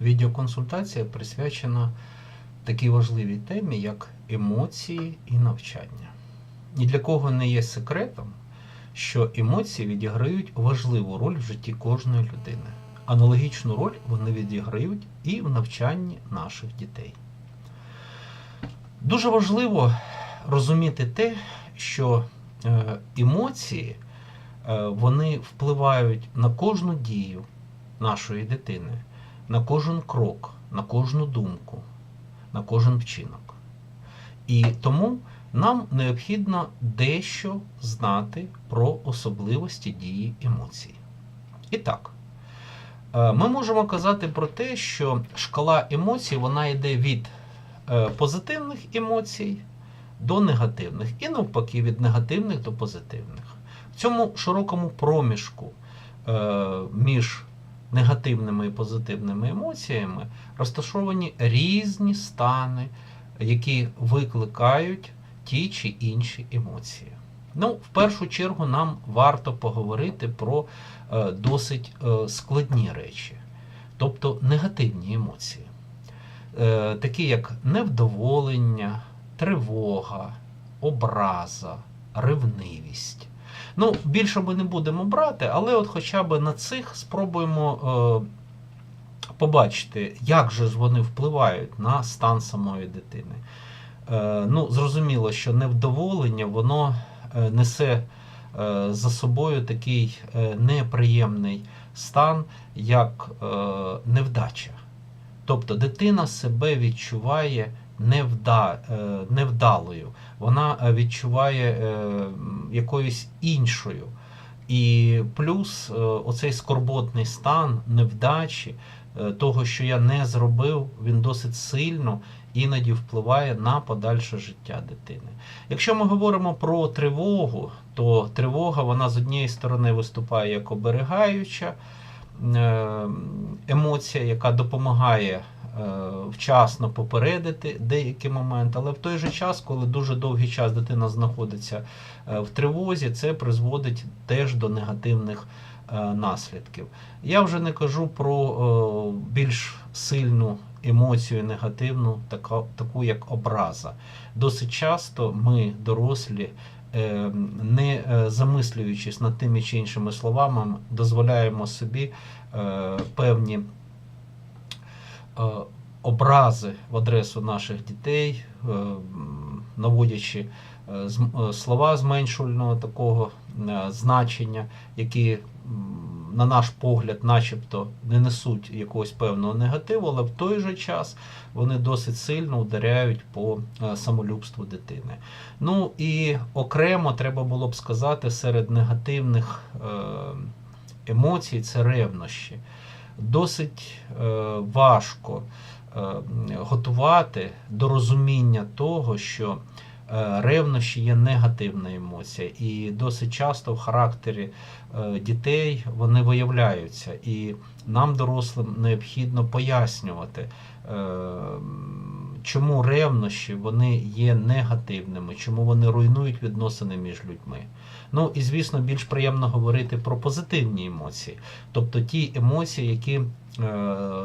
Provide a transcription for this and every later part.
Відеоконсультація присвячена такій важливій темі, як емоції і навчання. Ні для кого не є секретом, що емоції відіграють важливу роль в житті кожної людини. Аналогічну роль вони відіграють і в навчанні наших дітей. Дуже важливо розуміти те, що е, емоції е, вони впливають на кожну дію нашої дитини, на кожен крок, на кожну думку, на кожен вчинок. І тому нам необхідно дещо знати про особливості дії емоцій. І так, е, ми можемо казати про те, що шкала емоцій вона йде від е, позитивних емоцій до негативних, і навпаки, від негативних до позитивних. В цьому широкому проміжку е, між негативними і позитивними емоціями розташовані різні стани, які викликають ті чи інші емоції. Ну, в першу чергу, нам варто поговорити про е, досить е, складні речі, тобто негативні емоції, е, такі як невдоволення, тривога, образа, ревнивість. Ну, більше ми не будемо брати, але от хоча б на цих спробуємо е, побачити, як же вони впливають на стан самої дитини. Е, ну, зрозуміло, що невдоволення воно е, несе е, за собою такий е, неприємний стан, як е, невдача. Тобто дитина себе відчуває невда, е, невдалою, вона е, відчуває е, якоюсь іншою. І плюс оцей скорботний стан невдачі, того, що я не зробив, він досить сильно іноді впливає на подальше життя дитини. Якщо ми говоримо про тривогу, то тривога вона з однієї сторони виступає як оберегаюча е, емоція, яка допомагає вчасно попередити деякі моменти, але в той же час, коли дуже довгий час дитина знаходиться е, в тривозі, це призводить теж до негативних е, наслідків. Я вже не кажу про е, більш сильну емоцію негативну, таку як образа. Досить часто ми, дорослі, е, не е, замислюючись над тими чи іншими словами, дозволяємо собі е, певні е, образи в адресу наших дітей, е, наводячи е, е, слова зменшувального такого е, значення, які, на наш погляд, начебто не несуть якогось певного негативу, але в той же час вони досить сильно ударяють по е, самолюбству дитини. Ну і окремо треба було б сказати серед негативних е, емоцій це ревнощі. Досить е, важко е, готувати до розуміння того, що е, ревнощі є негативна емоція, і досить часто в характері дітей вони виявляються. І нам, дорослим, необхідно пояснювати, чому ревнощі вони є негативними, чому вони руйнують відносини між людьми. Ну і звісно, більш приємно говорити про позитивні емоції, тобто ті емоції, які е,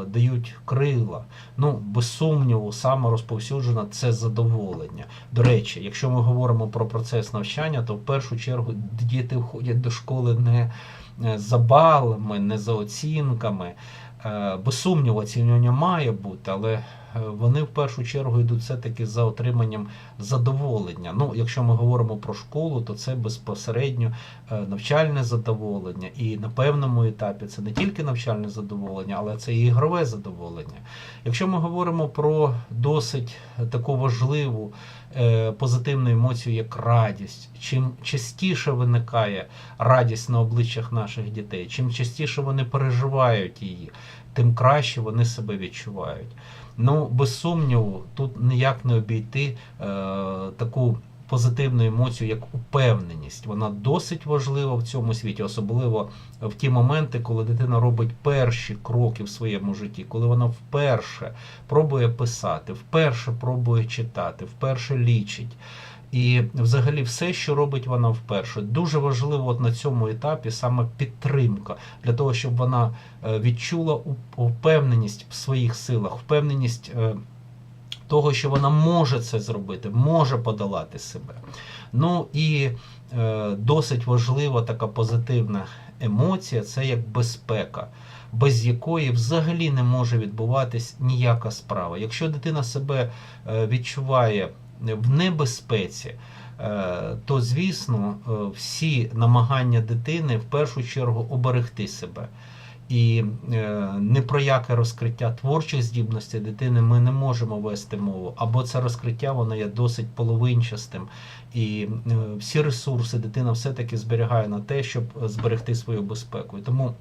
дають крила. Ну, без сумніву, саме розповсюджена це задоволення. До речі, якщо ми говоримо про процес навчання, то в першу чергу діти входять до школи не е, за балами, не за оцінками. Е, Без сумніву, оцінювання має бути, але е, вони в першу чергу йдуть все-таки за отриманням задоволення. Ну, якщо ми говоримо про школу, то це безпосередньо е, навчальне задоволення. І на певному етапі це не тільки навчальне задоволення, але це і ігрове задоволення. Якщо ми говоримо про досить таку важливу позитивну емоцію, як радість, чим частіше виникає радість на обличчях наших дітей, чим частіше вони переживають її, тим краще вони себе відчувають. Ну, без сумніву, тут ніяк не обійти е, таку позитивну емоцію, як упевненість. Вона досить важлива в цьому світі, особливо в ті моменти, коли дитина робить перші кроки в своєму житті, коли вона вперше пробує писати, вперше пробує читати, вперше лічить. І взагалі все, що робить вона вперше, дуже важливо от на цьому етапі саме підтримка для того, щоб вона е, відчула впевненість в своїх силах, впевненість е, того, що вона може це зробити, може подолати себе. Ну і е, досить важлива така позитивна емоція це як безпека, без якої взагалі не може відбуватись ніяка справа. Якщо дитина себе е, відчуває в небезпеці, е, то звісно е, всі намагання дитини в першу чергу оберегти себе. І е, не про яке розкриття творчих здібностей дитини ми не можемо вести мову, або це розкриття воно є досить половинчастим, і всі ресурси дитина все-таки зберігає на те, щоб зберегти свою безпеку. Тому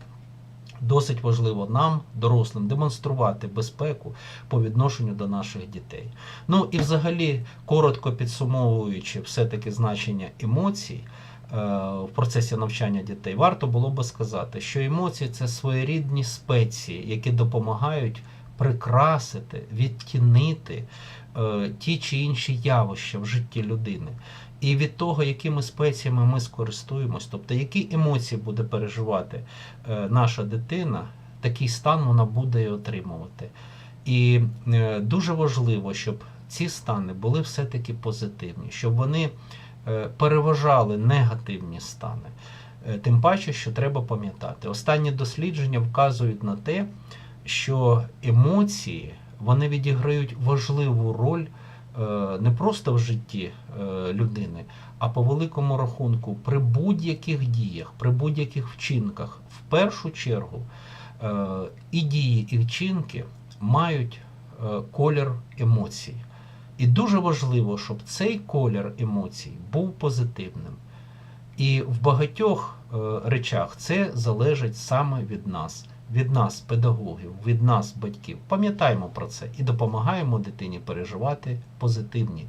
досить важливо нам, дорослим, демонструвати безпеку по відношенню до наших дітей. Ну і взагалі, коротко підсумовуючи все-таки значення емоцій. е, В процесі навчання дітей варто було би сказати, що емоції це своєрідні спеції, які допомагають прикрасити, відтінити е, ті чи інші явища в житті людини. І від того, якими спеціями ми скористуємось, тобто які емоції буде переживати е, наша дитина, такий стан вона буде і отримувати. І е, дуже важливо, щоб ці стани були все-таки позитивні, щоб вони е, переважали негативні стани. Тим паче, що треба пам'ятати, останні дослідження вказують на те, що емоції вони відіграють важливу роль не просто в житті е, людини, а по великому рахунку при будь-яких діях, при будь-яких вчинках, в першу чергу е, і дії, і вчинки мають е, колір емоцій. І дуже важливо, щоб цей колір емоцій був позитивним. І в багатьох е, речах це залежить саме від нас, від нас, педагогів, від нас, батьків. Пам'ятаємо про це і допомагаємо дитині переживати позитивні